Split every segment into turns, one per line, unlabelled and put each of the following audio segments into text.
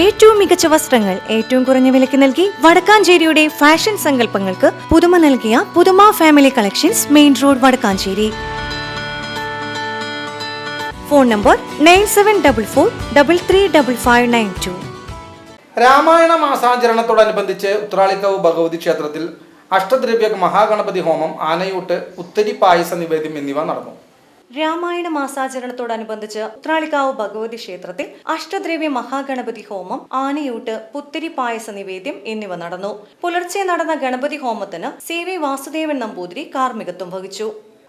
ഏറ്റവും മികച്ച വസ്ത്രങ്ങൾ ഏറ്റവും കുറഞ്ഞ വിലയ്ക്ക് നൽകി വടക്കാഞ്ചേരിയുടെ ഫാഷൻ സങ്കല്പങ്ങൾക്ക് പുതുമ നൽകിയ പുതുമ family collections main road Vadakkanchery. Phone number nine seven double four double three double five nine two
Ramayana മാസാചരണത്തോടനുബന്ധിച്ച് Uthralikkavu Bhagavathi ക്ഷേത്രത്തിൽ അഷ്ടദ്രവ്യ മഹാഗണപതി ഹോമം ആനയൂട്ട് ഉത്തരി പായസ നിവേദ്യം എന്നിവ നടന്നു.
രാമായണ മാസാചരണത്തോടനുബന്ധിച്ച് ഉത്രാളിക്കാവ് ഭഗവതി ക്ഷേത്രത്തിൽ അഷ്ടദ്രവ്യ മഹാഗണപതി ഹോമം ആനയൂട്ട് പുത്തിരി പായസ നിവേദ്യം എന്നിവ നടന്നു. പുലർച്ചെ നടന്ന ഗണപതി ഹോമത്തിന് സി വി വാസുദേവൻ നമ്പൂതിരി കാർമ്മികത്വം വഹിച്ചു.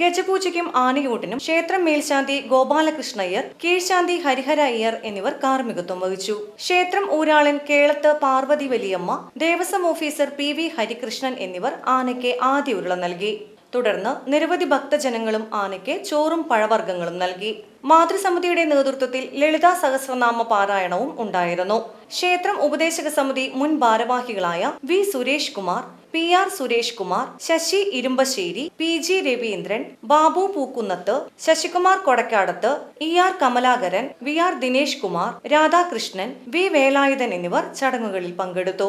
ഗജപൂജയ്ക്കും ആനയൂട്ടിനും ക്ഷേത്രം മേൽശാന്തി ഗോപാലകൃഷ്ണയ്യർ കീഴ്ശാന്തി ഹരിഹര അയ്യർ എന്നിവർ കാർമ്മികത്വം വഹിച്ചു. ക്ഷേത്രം ഊരാളൻ Kelath Parvathi വലിയമ്മ Devaswom officer P V Harikrishnan എന്നിവർ ആനയ്ക്ക് ആദ്യ ഉരുള നൽകി. തുടർന്ന് നിരവധി ഭക്തജനങ്ങളും ആനയ്ക്ക് ചോറും പഴവർഗങ്ങളും നൽകി. മാതൃസമിതിയുടെ നേതൃത്വത്തിൽ ലളിതാ സഹസ്രനാമ പാരായണവും ഉണ്ടായിരുന്നു. ക്ഷേത്രം ഉപദേശക സമിതി മുൻ ഭാരവാഹികളായ V Suresh Kumar P R Suresh Kumar Sasi Irumbassery P G Raveendran Babu Pookkunnath Sasikumar Kodakkadath E R Kamalakaran V R Dinesh Kumar Radhakrishnan V Velayudhan എന്നിവർ ചടങ്ങുകളിൽ പങ്കെടുത്തു.